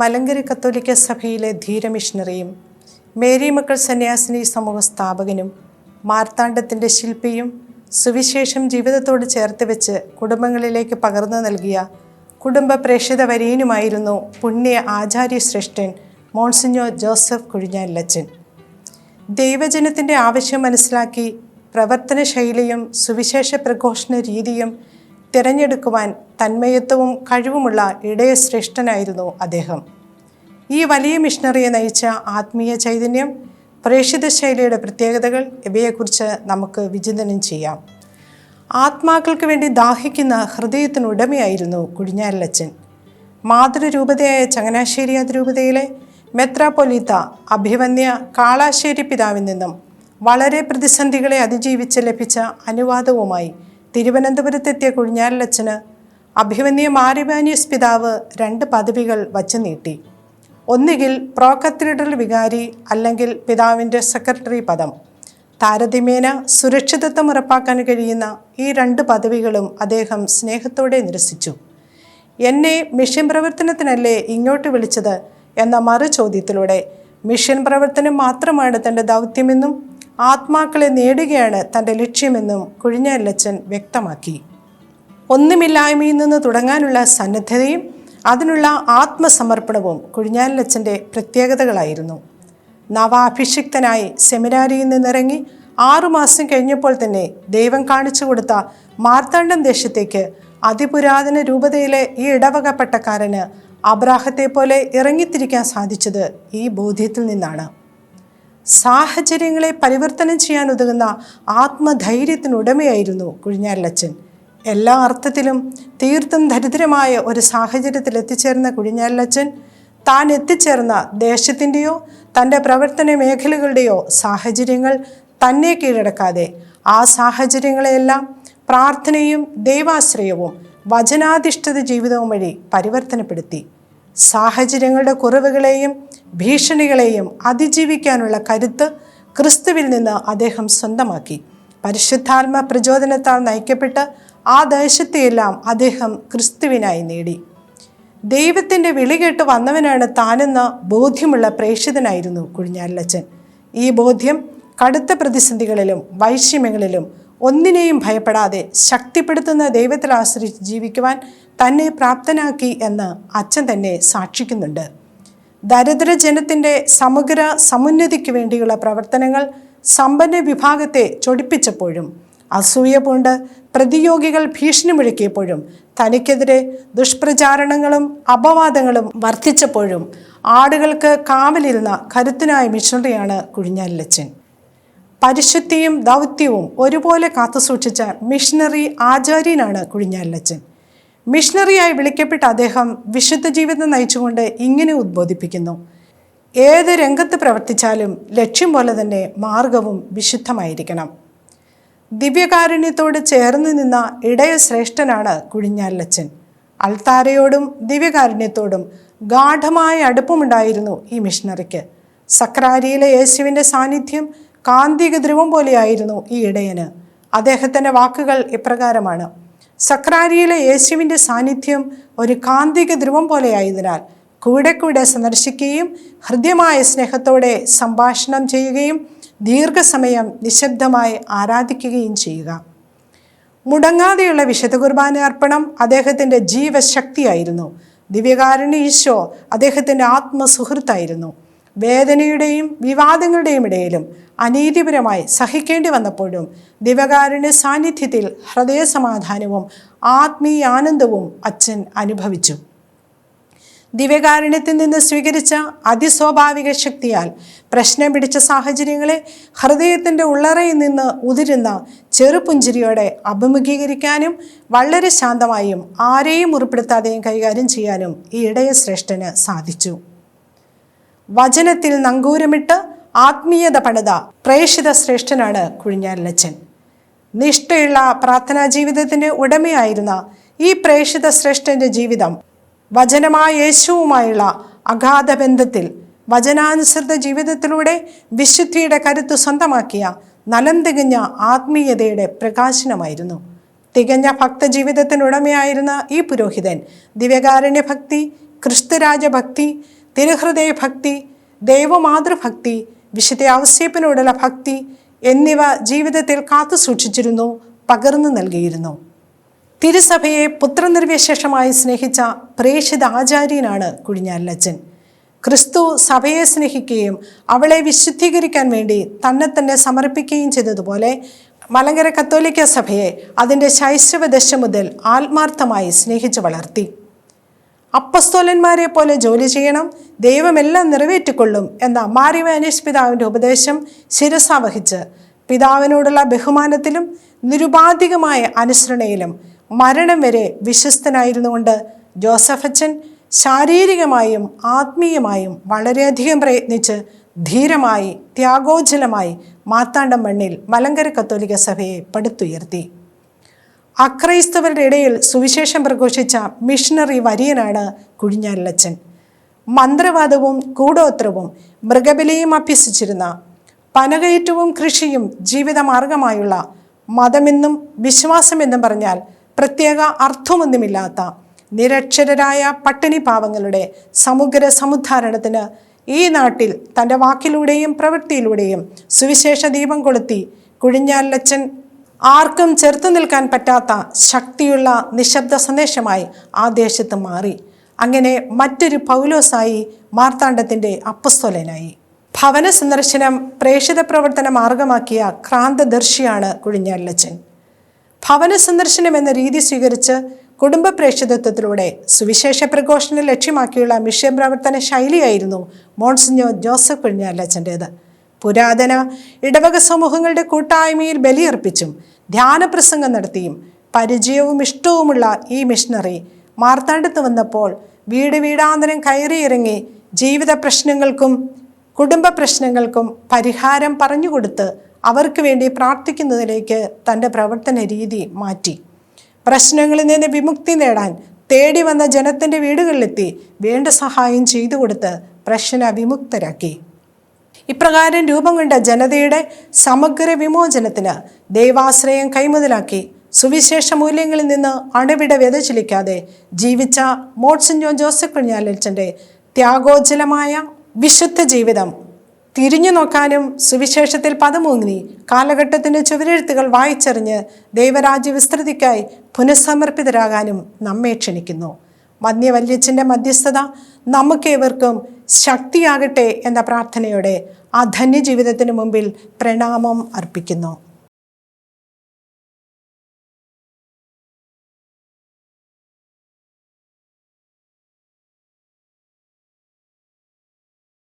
മലങ്കര കത്തോലിക്ക സഭയിലെ ധീര മിഷണറിയും മേരി മക്കൾ സന്യാസിനി സമൂഹ സ്ഥാപകനും മാർത്താണ്ഡത്തിന്റെ ശില്പിയും സുവിശേഷം ജീവിതത്തോട് ചേർത്ത് വെച്ച് കുടുംബങ്ങളിലേക്ക് പകർന്നു നൽകിയ കുടുംബ പ്രേക്ഷിത വരീനുമായിരുന്നു പുണ്യ ആചാര്യശ്രേഷ്ഠൻ മോൺസിഞ്ഞോ ജോസഫ് കുഴിഞ്ഞാലച്ചൻ ദൈവജനത്തിന്റെ ആവശ്യം മനസ്സിലാക്കി പ്രവർത്തന ശൈലിയും സുവിശേഷ പ്രഘോഷണ രീതിയും തിരഞ്ഞെടുക്കുവാൻ തന്മയത്വവും കഴിവുമുള്ള ഇടയ ശ്രേഷ്ഠനായിരുന്നു അദ്ദേഹം. ഈ വലിയ മിഷണറിയെ നയിച്ച ആത്മീയ ചൈതന്യം പ്രേക്ഷിത ശൈലിയുടെ പ്രത്യേകതകൾ ഇവയെക്കുറിച്ച് നമുക്ക് വിചിന്തനം ചെയ്യാം. ആത്മാക്കൾക്ക് വേണ്ടി ദാഹിക്കുന്ന ഹൃദയത്തിനുടമയായിരുന്നു കുഴിഞ്ഞാലച്ചൻ മാതൃരൂപതയായ ചങ്ങനാശ്ശേരി അതിരൂപതയിലെ മെത്രാപൊലീത്ത അഭിവന്യ കാളാശ്ശേരി പിതാവിൽ നിന്നും വളരെ പ്രതിസന്ധികളെ അതിജീവിച്ച് ലഭിച്ച അനുവാദവുമായി തിരുവനന്തപുരത്തെത്തിയ കുഴിഞ്ഞാലച്ചന് അഭിമന്യ മാരിബാനിയസ് പിതാവ് രണ്ട് പദവികൾ വച്ചു നീട്ടി. ഒന്നുകിൽ പ്രോ കത്തീഡ്രൽ വികാരി അല്ലെങ്കിൽ പിതാവിന്റെ സെക്രട്ടറി പദം. താരതമ്യേന സുരക്ഷിതത്വം ഉറപ്പാക്കാൻ കഴിയുന്ന ഈ രണ്ട് പദവികളും അദ്ദേഹം സ്നേഹത്തോടെ നിരസിച്ചു. എന്നെ മിഷൻ പ്രവർത്തനത്തിനല്ലേ ഇങ്ങോട്ട് വിളിച്ചത് എന്ന മറു ചോദ്യത്തിലൂടെ മിഷൻ പ്രവർത്തനം മാത്രമാണ് തന്റെ ദൗത്യമെന്നും ആത്മാക്കളെ നേടുകയാണ് തന്റെ ലക്ഷ്യമെന്നും കുഴിഞ്ഞല്ലച്ചൻ വ്യക്തമാക്കി. ഒന്നുമില്ലായ്മയിൽ നിന്ന് തുടങ്ങാനുള്ള സന്നദ്ധതയും അതിനുള്ള ആത്മസമർപ്പണവും കുഴിഞ്ഞാലച്ചന്റെ പ്രത്യേകതകളായിരുന്നു. നവാഭിഷിക്തനായി സെമിനാരിയിൽ നിന്നിറങ്ങി ആറുമാസം കഴിഞ്ഞപ്പോൾ തന്നെ ദൈവം കാണിച്ചു കൊടുത്ത മാർത്താണ്ഡം ദേശത്തേക്ക് അതിപുരാതന രൂപതയിലെ ഈ ഇടവക പട്ടക്കാരന് അബ്രാഹത്തെ പോലെ ഇറങ്ങിത്തിരിക്കാൻ സാധിച്ചത് ഈ ബോധ്യത്തിൽ നിന്നാണ്. സാഹചര്യങ്ങളെ പരിവർത്തനം ചെയ്യാൻ ഉതകുന്ന ആത്മധൈര്യത്തിനുടമയായിരുന്നു കുഴിഞ്ഞാലച്ചൻ എല്ലാ അർത്ഥത്തിലും തീർത്തും ദരിദ്രമായ ഒരു സാഹചര്യത്തിൽ എത്തിച്ചേർന്ന കുഴിഞ്ഞാലച്ചൻ താൻ എത്തിച്ചേർന്ന ദേശത്തിന്റെയോ തന്റെ പ്രവർത്തന മേഖലകളുടെയോ സാഹചര്യങ്ങൾ തന്നെ കീഴടക്കാതെ ആ സാഹചര്യങ്ങളെയെല്ലാം പ്രാർത്ഥനയും ദൈവാശ്രയവും വചനാധിഷ്ഠിത ജീവിതവും വഴി പരിവർത്തനപ്പെടുത്തി. സാഹചര്യങ്ങളുടെ കുറവുകളെയും ഭീഷണികളെയും അതിജീവിക്കാനുള്ള കരുത്ത് ക്രിസ്തുവിൽ നിന്ന് അദ്ദേഹം സ്വന്തമാക്കി. പരിശുദ്ധാത്മ പ്രചോദനത്താൽ നയിക്കപ്പെട്ട് ആ ദേശത്തെയെല്ലാം അദ്ദേഹം ക്രിസ്തുവിനായി നേടി. ദൈവത്തിന്റെ വിളി കേട്ട് വന്നവനാണ് താനെന്ന ബോധ്യമുള്ള പ്രേക്ഷിതനായിരുന്നു കുഴിഞ്ഞാലച്ചൻ ഈ ബോധ്യം കടുത്ത പ്രതിസന്ധികളിലും വൈഷമ്യങ്ങളിലും ഒന്നിനെയും ഭയപ്പെടാതെ ശക്തിപ്പെടുത്തുന്ന ദൈവത്തിൽ ആശ്രയിച്ച് ജീവിക്കുവാൻ തന്നെ പ്രാപ്തനാക്കി എന്ന് അച്ഛൻ തന്നെ സാക്ഷിക്കുന്നുണ്ട്. ദരിദ്ര ജനത്തിന്റെ സമഗ്ര സമുന്നതിക്ക് വേണ്ടിയുള്ള പ്രവർത്തനങ്ങൾ സമ്പന്ന വിഭാഗത്തെ ചൊടിപ്പിച്ചപ്പോഴും അസൂയ പൂണ്ട് പ്രതിയോഗികൾ ഭീഷണി മുഴക്കിയപ്പോഴും തനിക്കെതിരെ ദുഷ്പ്രചാരണങ്ങളും അപവാദങ്ങളും വർദ്ധിച്ചപ്പോഴും ആടുകൾക്ക് കാവലിരുന്ന കരുത്തനായ മിഷണറിയാണ് കുഴിഞ്ഞാലച്ചൻ പരിശുദ്ധിയും ദൗത്യവും ഒരുപോലെ കാത്തുസൂക്ഷിച്ച മിഷണറി ആചാര്യനാണ് കുഴിഞ്ഞാലച്ചൻ മിഷണറിയായി വിളിക്കപ്പെട്ട അദ്ദേഹം വിശുദ്ധ ജീവിതം നയിച്ചുകൊണ്ട് ഇങ്ങനെ ഉദ്ബോധിപ്പിക്കുന്നു. ഏത് രംഗത്ത് പ്രവർത്തിച്ചാലും ലക്ഷ്യം പോലെ തന്നെ മാർഗവും വിശുദ്ധമായിരിക്കണം. ദിവ്യകാരുണ്യത്തോട് ചേർന്ന് നിന്ന ഇടയ ശ്രേഷ്ഠനാണ് കുഴിഞ്ഞാലച്ചൻ അൾത്താരയോടും ദിവ്യകാരുണ്യത്തോടും ഗാഠമായ അടുപ്പമുണ്ടായിരുന്നു ഈ മിഷണറിക്ക്. സക്രാരിയിലെ യേശുവിന്റെ സാന്നിധ്യം കാന്തിക ധ്രുവം പോലെയായിരുന്നു ഈ ഇടയന്. അദ്ദേഹത്തിന്റെ വാക്കുകൾ ഇപ്രകാരമാണ്. സക്രാരിയിലെ യേശുവിന്റെ സാന്നിധ്യം ഒരു കാന്തിക ധ്രുവം പോലെയായതിനാൽ കൂടെ കൂടെ സന്ദർശിക്കുകയും ഹൃദ്യമായ സ്നേഹത്തോടെ സംഭാഷണം ചെയ്യുകയും ദീർഘസമയം നിശബ്ദമായി ആരാധിക്കുകയും ചെയ്യുക. മുടങ്ങാതെയുള്ള വിശുദ്ധ കുർബാന അർപ്പണം അദ്ദേഹത്തിന്റെ ജീവശക്തിയായിരുന്നു. ദിവ്യകാരുണ്യ ഈശോ അദ്ദേഹത്തിന്റെ ആത്മസുഹൃത്തായിരുന്നു. വേദനയുടെയും വിവാദങ്ങളുടെയും ഇടയിലും അനീതിപരമായി സഹിക്കേണ്ടി വന്നപ്പോഴും ദിവകാരുടെ സാന്നിധ്യത്തിൽ ഹൃദയസമാധാനവും ആത്മീയാനന്ദവും അച്ഛൻ അനുഭവിച്ചു. ദിവ്യകാരുണ്യത്തിൽ നിന്ന് സ്വീകരിച്ച അതിസ്വാഭാവിക ശക്തിയാൽ പ്രശ്നം പിടിച്ച സാഹചര്യങ്ങളെ ഹൃദയത്തിന്റെ ഉള്ളറയിൽ നിന്ന് ഉതിരുന്ന ചെറുപുഞ്ചിരിയോടെ അഭിമുഖീകരിക്കാനും വളരെ ശാന്തമായും ആരെയും മുറിപ്പെടുത്താതെയും കൈകാര്യം ചെയ്യാനും ഈ ഇടയ ശ്രേഷ്ഠന് സാധിച്ചു. വചനത്തിൽ നങ്കൂരമിട്ട് ആത്മീയത പണിത പ്രേഷിത ശ്രേഷ്ഠനാണ് കുഴിഞ്ഞാലച്ചൻ. നിഷ്ഠയുള്ള പ്രാർത്ഥനാ ജീവിതത്തിന് ഉടമയായിരുന്ന ഈ പ്രേഷിത ശ്രേഷ്ഠന്റെ ജീവിതം വചനമായ യേശുവുമായുള്ള അഗാധ ബന്ധത്തിൽ വചനാനുസൃത ജീവിതത്തിലൂടെ വിശുദ്ധിയുടെ കരുത്ത് സ്വന്തമാക്കിയ നലം തികഞ്ഞ ആത്മീയതയുടെ പ്രകാശനമായിരുന്നു. തികഞ്ഞ ഭക്തജീവിതത്തിനുടമയായിരുന്ന ഈ പുരോഹിതൻ ദിവ്യകാരണ്യ ഭക്തി ക്രിസ്തുരാജഭക്തി തിരുഹൃദയ ഭക്തി ദൈവമാതൃഭക്തി വിശുദ്ധ ഔസേപ്പിനോടുള്ള ഭക്തി എന്നിവ ജീവിതത്തിൽ കാത്തു സൂക്ഷിച്ചിരുന്നു പകർന്നു നൽകിയിരുന്നു. തിരുസഭയെ പുത്രനിർവിശേഷമായി സ്നേഹിച്ച പ്രേക്ഷിത ആചാര്യനാണ് കുഴിഞ്ഞാലച്ചൻ. ക്രിസ്തു സഭയെ സ്നേഹിക്കുകയും അവളെ വിശുദ്ധീകരിക്കാൻ വേണ്ടി തന്നെ തന്നെ സമർപ്പിക്കുകയും ചെയ്തതുപോലെ മലങ്കര കത്തോലിക്ക സഭയെ അതിന്റെ ശൈശവ ദശ മുതൽ ആത്മാർത്ഥമായി സ്നേഹിച്ചു വളർത്തി. അപ്പസ്തോലന്മാരെ പോലെ ജോലി ചെയ്യണം ദൈവമെല്ലാം നിറവേറ്റിക്കൊള്ളും എന്ന മാരിവാനേഷ് പിതാവിന്റെ ഉപദേശം ശിരസാവഹിച്ച് പിതാവിനോടുള്ള ബഹുമാനത്തിലും നിരുപാധികമായ അനുസരണയിലും മരണം വരെ വിശ്വസ്തനായിരുന്നുകൊണ്ട് അച്ഛൻ ശാരീരികമായും ആത്മീയമായും വളരെയധികം പ്രയത്നിച്ച് ധീരമായി ത്യാഗോജ്ജലമായി മാത്താണ്ടം മണ്ണിൽ മലങ്കര കത്തോലിക്ക സഭയെ പടുത്തുയർത്തി. അക്രൈസ്തവരുടെ ഇടയിൽ സുവിശേഷം പ്രഘോഷിച്ച മിഷണറി വരിയനാണ് കുഴിഞ്ഞാലച്ചൻ. മന്ത്രവാദവും കൂടോത്രവും മൃഗബലിയും അഭ്യസിച്ചിരുന്ന പനകയറ്റവും കൃഷിയും ജീവിതമാർഗമായുള്ള മതമെന്നും വിശ്വാസമെന്നും പറഞ്ഞാൽ പ്രത്യേക അർത്ഥമൊന്നുമില്ലാത്ത നിരക്ഷരരായ പട്ടിണി പാവങ്ങളുടെ സമഗ്ര സമുദ്ധാരണത്തിന് ഈ നാട്ടിൽ തന്റെ വാക്കിലൂടെയും പ്രവൃത്തിയിലൂടെയും സുവിശേഷ ദീപം കൊളുത്തി കുഴിഞ്ഞാലച്ചൻ ആർക്കും ചെറുത്തു നിൽക്കാൻ പറ്റാത്ത ശക്തിയുള്ള നിശബ്ദ സന്ദേശമായി ആ ദേശത്ത് മാറി. അങ്ങനെ മറ്റൊരു പൗലോസായി മാർത്താണ്ഡത്തിന്റെ അപ്പസ്തോലനായി. ഭവന സന്ദർശനം പ്രേക്ഷിത പ്രവർത്തന മാർഗമാക്കിയ ക്രാന്തദർശിയാണ് കുഴിഞ്ഞാലച്ചൻ. ഭവന സന്ദർശനം എന്ന രീതി സ്വീകരിച്ച് കുടുംബ പ്രേക്ഷിതത്വത്തിലൂടെ സുവിശേഷ പ്രഘോഷണം ലക്ഷ്യമാക്കിയുള്ള മിഷൻ പ്രവർത്തന ശൈലിയായിരുന്നു മോൺസിഞ്ഞോ ജോസഫ് കുഴിഞ്ഞാലച്ചന്റേത് പുരാതന ഇടവക സമൂഹങ്ങളുടെ കൂട്ടായ്മയിൽ ബലിയർപ്പിച്ചും ധ്യാനപ്രസംഗം നടത്തിയും പരിചയവും ഇഷ്ടവുമുള്ള ഈ മിഷണറി മാർത്താണ്ഡത്ത് വന്നപ്പോൾ വീട് വീടാന്തരം കയറിയിറങ്ങി ജീവിത പ്രശ്നങ്ങൾക്കും കുടുംബ പ്രശ്നങ്ങൾക്കും പരിഹാരം പറഞ്ഞുകൊടുത്ത് അവർക്ക് വേണ്ടി പ്രാർത്ഥിക്കുന്നതിലേക്ക് തന്റെ പ്രവർത്തന രീതി മാറ്റി. പ്രശ്നങ്ങളിൽ നിന്ന് വിമുക്തി നേടാൻ തേടി വന്ന ജനത്തിന്റെ വീടുകളിലെത്തി വേണ്ട സഹായം ചെയ്തു കൊടുത്ത് പ്രശ്ന വിമുക്തരാക്കി. ഇപ്രകാരം രൂപം കൊണ്ട ജനതയുടെ സമഗ്ര വിമോചനത്തിന് ദൈവാശ്രയം കൈമുതലാക്കി സുവിശേഷ മൂല്യങ്ങളിൽ നിന്ന് അണുവിട വ്യതചലിക്കാതെ ജീവിച്ച മോട്സിൻ ജോസഫ് കുഞ്ഞാലച്ചന്റെ ത്യാഗോജ്ജലമായ വിശുദ്ധ ജീവിതം തിരിഞ്ഞു നോക്കാനും സുവിശേഷത്തിൽ പദമൂങ്ങി കാലഘട്ടത്തിന്റെ ചുവരെഴുത്തുകൾ വായിച്ചറിഞ്ഞ് ദൈവരാജ്യ വിസ്തൃതിക്കായി പുനഃസമർപ്പിതരാകാനും നമ്മെ ക്ഷണിക്കുന്നു. വന്യവല്യച്ചന്റെ മധ്യസ്ഥത നമുക്കേവർക്കും ശക്തിയാകട്ടെ എന്ന പ്രാർത്ഥനയോടെ ആ ധന്യജീവിതത്തിന് മുമ്പിൽ പ്രണാമം അർപ്പിക്കുന്നു.